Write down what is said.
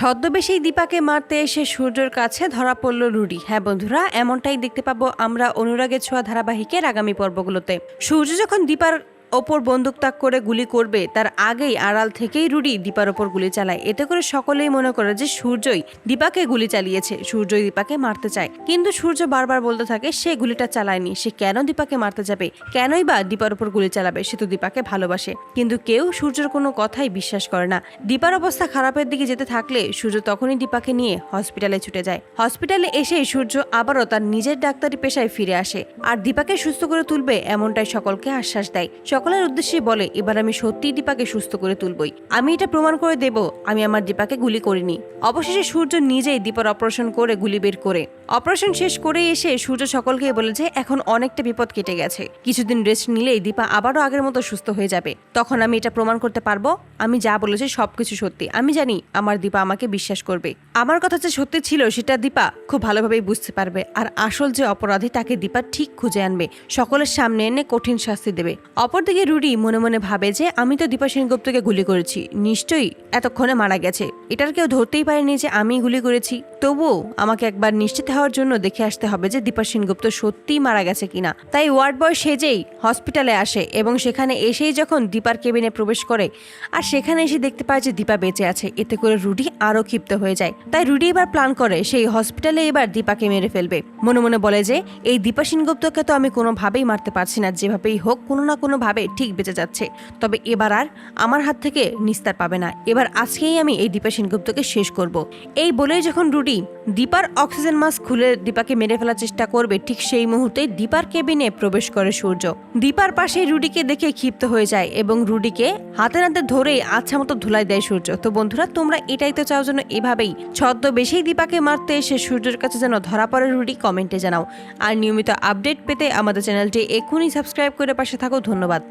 ছদ্মবেশেই দীপাকে মারতে এসে সূর্যর কাছে ধরা পড়ল রুডি। হ্যাঁ বন্ধুরা, এমনটাই দেখতে পাবো আমরা অনুরাগের ছোঁয়া ধারাবাহিকের আগামী পর্বগুলোতে। সূর্য যখন দীপার ওপর বন্দুক তাক করে গুলি করবে, তার আগেই আড়াল থেকেই রুডি দীপার ওপর গুলি চালায়। এতে করে সকলেই মনে করে যে সূর্যই দীপাকে গুলি চালিয়েছে, সূর্যই দীপাকে মারতে চায়। কিন্তু সূর্য বারবার বলতে থাকে, সে গুলিটা চালায়নি, সে কেন দীপাকে মারতে যাবে? কেনই বা দীপার ওপর গুলি চালাবে? সে তো দীপাকে ভালোবাসে। কিন্তু কেউ সূর্যের কোনো কথাই বিশ্বাস করে না। দীপার অবস্থা খারাপের দিকে যেতে থাকলে সূর্য তখনই দীপাকে নিয়ে হসপিটালে ছুটে যায়। হসপিটালে এসে সূর্য আবারও তার নিজের ডাক্তারি পেশায় ফিরে আসে। আর দীপাকে সুস্থ করে তুলবে এমনটাই সকলকে আশ্বাস দেয়। সকলের উদ্দেশ্যে বলে, এবার আমি সত্যিই দীপাকে সুস্থ করে তুলবই। আমি এটা প্রমাণ করে দেব, আমি আমার দীপাকে গুলি করিনি। অবশেষে সূর্য নিজেই দীপার অপারেশন করে গুলি বের করে। অপারেশন শেষ করে এসে সূর্য সকলকে বলে যে, এখন অনেকটা বিপদ কেটে গেছে। কিছুদিন রেস্ট নিলেই দীপা আবারও আগের মতো সুস্থ হয়ে যাবে। তখন আমি এটা প্রমাণ করতে পারব, আমি যা বলেছি সবকিছু সত্যি। আমি জানি আমার দীপা আমাকে বিশ্বাস করবে। আমার কথা যে সত্যি ছিল, সেটা দীপা খুব ভালোভাবেই বুঝতে পারবে। আর আসল যে অপরাধী, তাকে দীপা ঠিক খুঁজে আনবে। সকলের সামনে এনে কঠিন শাস্তি দেবে। অপরদিকে রুডি মনে মনে ভাবে যে আমি তো দীপা সেনগুপ্তকে গুলি করেছি। নিশ্চয়ই এতক্ষণে মারা গেছে। এটার কেউ ধরতেই পারেনি যে আমি গুলি করেছি। তবুও আমাকে একবার নিশ্চিত হওয়ার জন্য দেখে আসতে হবে যে দীপা সেনগুপ্ত সত্যিই মারা গেছে কিনা। তাই ওয়ার্ড বয় সেজেই হসপিটালে আসে এবং সেখানে এসেই যখন দীপার কেবিনে প্রবেশ করে, আর সেখানে এসে দেখতে পায় যে দীপা বেঁচে আছে। এতে করে রুডি আরও ক্ষিপ্ত হয়ে যায়। তাই রুডি এবার প্ল্যান করে সেই হসপিটালে এবার দীপাকে মেরে ফেলবে। মনে মনে বলে যে, এই দীপা সেনগুপ্তকে তো আমি কোনোভাবেই মারতে পারছি না। যেভাবেই হোক, কোনো না কোনোভাবে ঠিক বেঁচে যাচ্ছে। তবে এবার আর আমার হাত থেকে নিস্তার পাবে না। এবার আজকেই আমি এই দীপা সেনগুপ্তকে শেষ করব। এই বলেই যখন রুডি দীপার অক্সিজেন মাস্ক খুলে দীপাকে মেরে ফেলার চেষ্টা করবে, ঠিক সেই মুহূর্তে দীপার কেবিনে প্রবেশ করে সূর্য। দীপার পাশে রুডিকে দেখে ক্ষিপ্ত হয়ে যায় এবং রুডিকে হাতে নাতে ধরেই আচ্ছা মতো ধুলাই দেয় সূর্য। তো বন্ধুরা, তোমরা এটাই তো চাও যেন এভাবেই ছদ্মবেশেই দীপাকে মারতে এসে সূর্যের কাছে যেন ধরা পড়ে রুডি, কমেন্টে জানাও। আর নিয়মিত আপডেট পেতে আমাদের চ্যানেলটি এক্ষুনি সাবস্ক্রাইব করে পাশে থাকো। ধন্যবাদ।